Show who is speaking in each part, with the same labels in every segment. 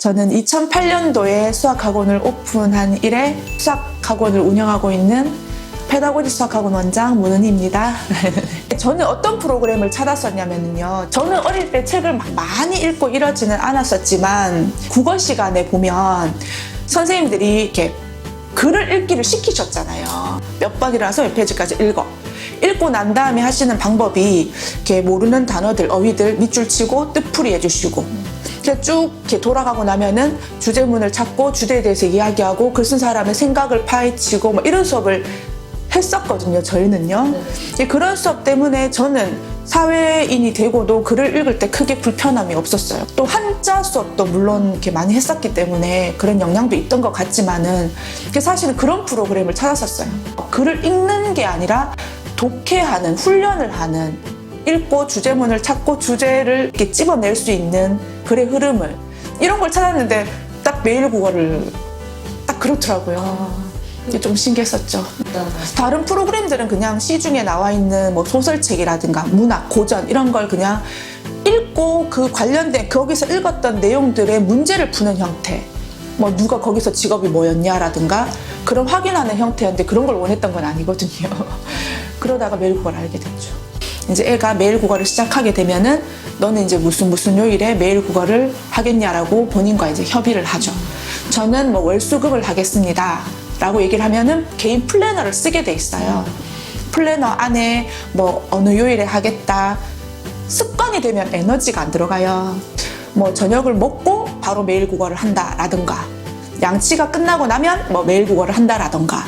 Speaker 1: 저는 2008년도에 수학학원을 오픈한 이래 수학학원을 운영하고 있는 페다고지 수학학원 원장 문은희입니다. 저는 어떤 프로그램을 찾았었냐면요. 저는 어릴 때 책을 막 많이 읽고 이러지는 않았었지만 국어 시간에 보면 선생님들이 이렇게 글을 읽기를 시키셨잖아요. 몇 번이라서 몇 페이지까지 읽어. 읽고 난 다음에 하시는 방법이 이렇게 모르는 단어들, 어휘들 밑줄 치고 뜻풀이 해주시고 이렇게 쭉 이렇게 돌아가고 나면은 주제문을 찾고 주제에 대해서 이야기하고 글 쓴 사람의 생각을 파헤치고 뭐 이런 수업을 했었거든요. 저희는요. 이제 그런 수업 때문에 저는 사회인이 되고도 글을 읽을 때 크게 불편함이 없었어요. 또 한자 수업도 물론 이렇게 많이 했었기 때문에 그런 영향도 있던 것 같지만은 사실은 그런 프로그램을 찾았었어요. 글을 읽는 게 아니라 독해하는 훈련을 하는 읽고 주제문을 찾고 주제를 이렇게 집어낼 수 있는 글의 흐름을 이런 걸 찾았는데 딱 매일 국어를 딱 그렇더라고요. 이게 좀 신기했었죠. 다른 프로그램들은 그냥 시중에 나와 있는 뭐 소설책이라든가 문학, 고전 이런 걸 그냥 읽고 그 관련된 거기서 읽었던 내용들의 문제를 푸는 형태. 뭐 누가 거기서 직업이 뭐였냐라든가 그런 확인하는 형태였는데 그런 걸 원했던 건 아니거든요. 그러다가 매일 국어를 알게 됐죠. 이제 애가 매일 국어를 시작하게 되면은 너는 이제 무슨 무슨 요일에 매일 국어를 하겠냐라고 본인과 이제 협의를 하죠. 저는 뭐 월수금을 하겠습니다. 라고 얘기를 하면은 개인 플래너를 쓰게 돼 있어요. 플래너 안에 뭐 어느 요일에 하겠다. 습관이 되면 에너지가 안 들어가요. 뭐 저녁을 먹고 바로 매일 국어를 한다라든가 양치가 끝나고 나면 뭐 매일 국어를 한다라든가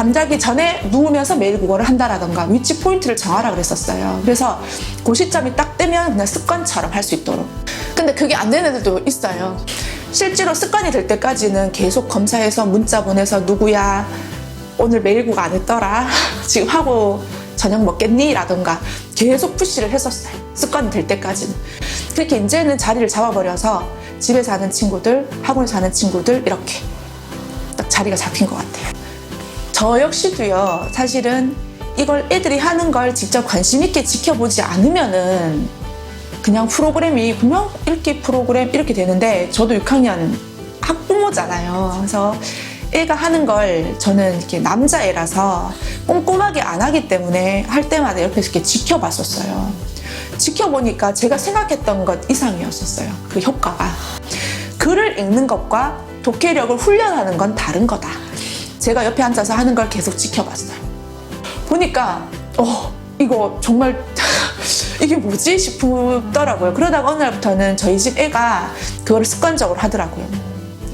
Speaker 1: 잠자기 전에 누우면서 매일 국어를 한다라던가 위치 포인트를 정하라 그랬었어요. 그래서 그 시점이 딱 되면 그냥 습관처럼 할 수 있도록. 근데 그게 안 되는 애들도 있어요. 실제로 습관이 될 때까지는 계속 검사해서 문자 보내서 누구야 오늘 매일 국어 안 했더라 지금 하고 저녁 먹겠니? 라던가 계속 푸시를 했었어요. 습관이 될 때까지는. 그렇게 이제는 자리를 잡아버려서 집에 사는 친구들, 학원에 사는 친구들 이렇게 딱 자리가 잡힌 것 같아요. 저 역시도요, 사실은 이걸 애들이 하는 걸 직접 관심 있게 지켜보지 않으면은 그냥 프로그램이 그냥 읽기 프로그램 이렇게 되는데 저도 6학년 학부모잖아요. 그래서 애가 하는 걸 저는 이렇게 남자애라서 꼼꼼하게 안 하기 때문에 할 때마다 옆에서 이렇게 지켜봤었어요. 지켜보니까 제가 생각했던 것 이상이었었어요. 그 효과가. 글을 읽는 것과 독해력을 훈련하는 건 다른 거다. 제가 옆에 앉아서 하는 걸 계속 지켜봤어요. 보니까 어 이거 정말 이게 뭐지 싶더라고요. 그러다가 어느 날부터는 저희 집 애가 그걸 습관적으로 하더라고요.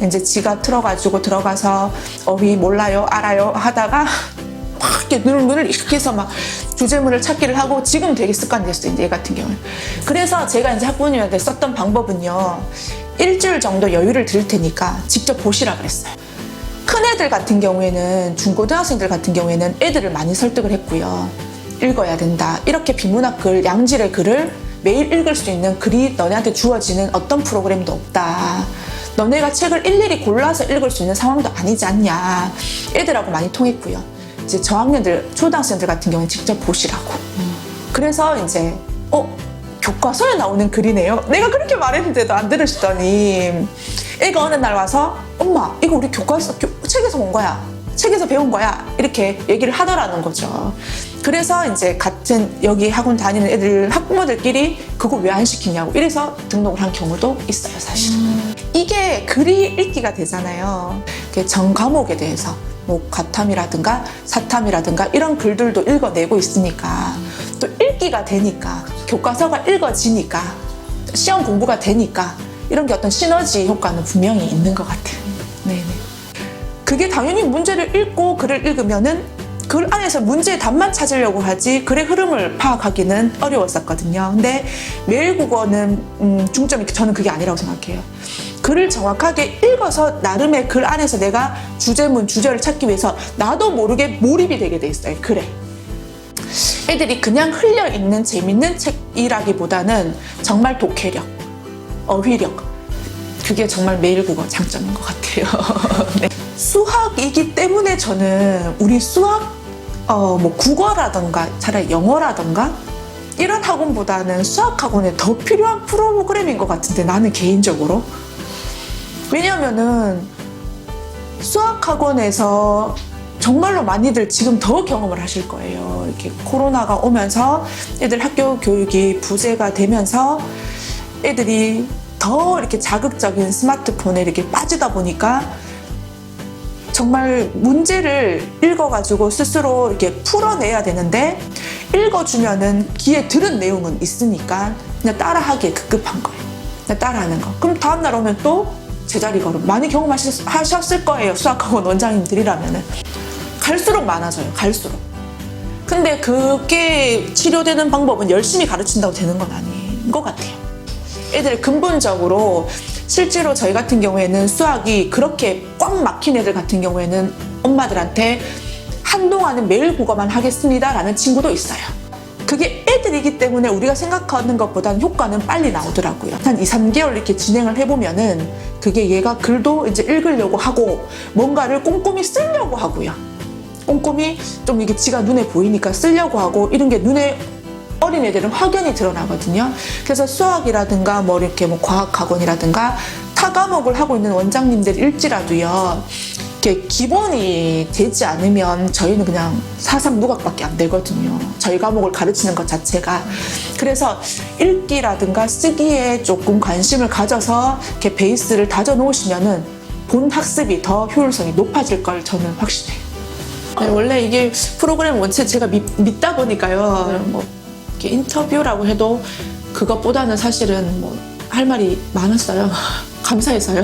Speaker 1: 이제 지가 틀어가지고 들어가서 어휘 몰라요 알아요 하다가 막 이렇게 눈을 눈을 이렇게 해서 막 주제문을 찾기를 하고 지금 되게 습관이 됐어요. 이제 얘 같은 경우는. 그래서 제가 이제 학부모님한테 썼던 방법은요. 일주일 정도 여유를 드릴 테니까 직접 보시라 그랬어요. 큰 애들 같은 경우에는 중고등학생들 같은 경우에는 애들을 많이 설득을 했고요. 읽어야 된다. 이렇게 비문학 글, 양질의 글을 매일 읽을 수 있는 글이 너네한테 주어지는 어떤 프로그램도 없다. 너네가 책을 일일이 골라서 읽을 수 있는 상황도 아니지 않냐. 애들하고 많이 통했고요. 이제 저학년들, 초등학생들 같은 경우는 직접 보시라고. 그래서 이제, 어, 교과서에 나오는 글이네요. 내가 그렇게 말했는데도 안 들으시더니 애가 어느 날 와서 엄마 이거 우리 교과서 교- 책에서 본 거야. 책에서 배운 거야. 이렇게 얘기를 하더라는 거죠. 그래서 이제 같은 여기 학원 다니는 애들 학부모들끼리 그거 왜 안 시키냐고 이래서 등록을 한 경우도 있어요, 사실은. 이게 글이 읽기가 되잖아요. 전 과목에 대해서 뭐 과탐이라든가 사탐이라든가 이런 글들도 읽어내고 있으니까 또 읽기가 되니까 교과서가 읽어지니까 시험 공부가 되니까 이런 게 어떤 시너지 효과는 분명히 있는 것 같아요. 그게 당연히 문제를 읽고 글을 읽으면은 글 안에서 문제의 답만 찾으려고 하지 글의 흐름을 파악하기는 어려웠었거든요. 근데 매일 국어는 음, 중점이 저는 그게 아니라고 생각해요. 글을 정확하게 읽어서 나름의 글 안에서 내가 주제문, 주제를 찾기 위해서 나도 모르게 몰입이 되게 돼 있어요. 글에. 애들이 그냥 흘려 읽는 재밌는 책이라기보다는 정말 독해력, 어휘력, 그게 정말 매일 국어 장점인 것 같아요. 네. 수학이기 때문에 저는 우리 수학, 어, 뭐 국어라던가 차라리 영어라던가 이런 학원보다는 수학 학원에 더 필요한 프로그램인 것 같은데 나는 개인적으로 왜냐면은 수학 학원에서 정말로 많이들 지금 더 경험을 하실 거예요. 이렇게 코로나가 오면서 애들 학교 교육이 부재가 되면서 애들이 더 이렇게 자극적인 스마트폰에 이렇게 빠지다 보니까 정말 문제를 읽어가지고 스스로 이렇게 풀어내야 되는데 읽어주면은 귀에 들은 내용은 있으니까 그냥 따라하기에 급급한 거예요. 그냥 따라하는 거. 그럼 다음날 오면 또 제자리 걸음. 많이 경험하셨을 거예요. 수학학원 원장님들이라면은. 갈수록 많아져요. 갈수록. 근데 그게 치료되는 방법은 열심히 가르친다고 되는 건 아닌 것 같아요. 애들 근본적으로 실제로 저희 같은 경우에는 수학이 그렇게 꽉 막힌 애들 같은 경우에는 엄마들한테 한동안은 매일 국어만 하겠습니다 라는 친구도 있어요. 그게 애들이기 때문에 우리가 생각하는 것보다는 효과는 빨리 나오더라고요. 한 2, 3개월 이렇게 진행을 해보면은 그게 얘가 글도 이제 읽으려고 하고 뭔가를 꼼꼼히 쓰려고 하고요. 꼼꼼히 좀 이게 지가 눈에 보이니까 쓰려고 하고 이런 게 눈에 어린 애들은 확연히 드러나거든요. 그래서 수학이라든가 뭐 이렇게 뭐 과학학원이라든가 타 과목을 하고 있는 원장님들 일지라도요. 이렇게 기본이 되지 않으면 저희는 그냥 사상 누각밖에 안 되거든요. 저희 과목을 가르치는 것 자체가. 그래서 읽기라든가 쓰기에 조금 관심을 가져서 이렇게 베이스를 다져 놓으시면은 본 학습이 더 효율성이 높아질 걸 저는 확신해요. 네, 원래 이게 프로그램 원체 제가 믿, 다 보니까요. 뭐 이렇게 인터뷰라고 해도 그것보다는 사실은 뭐 할 말이 많았어요. 감사해서요.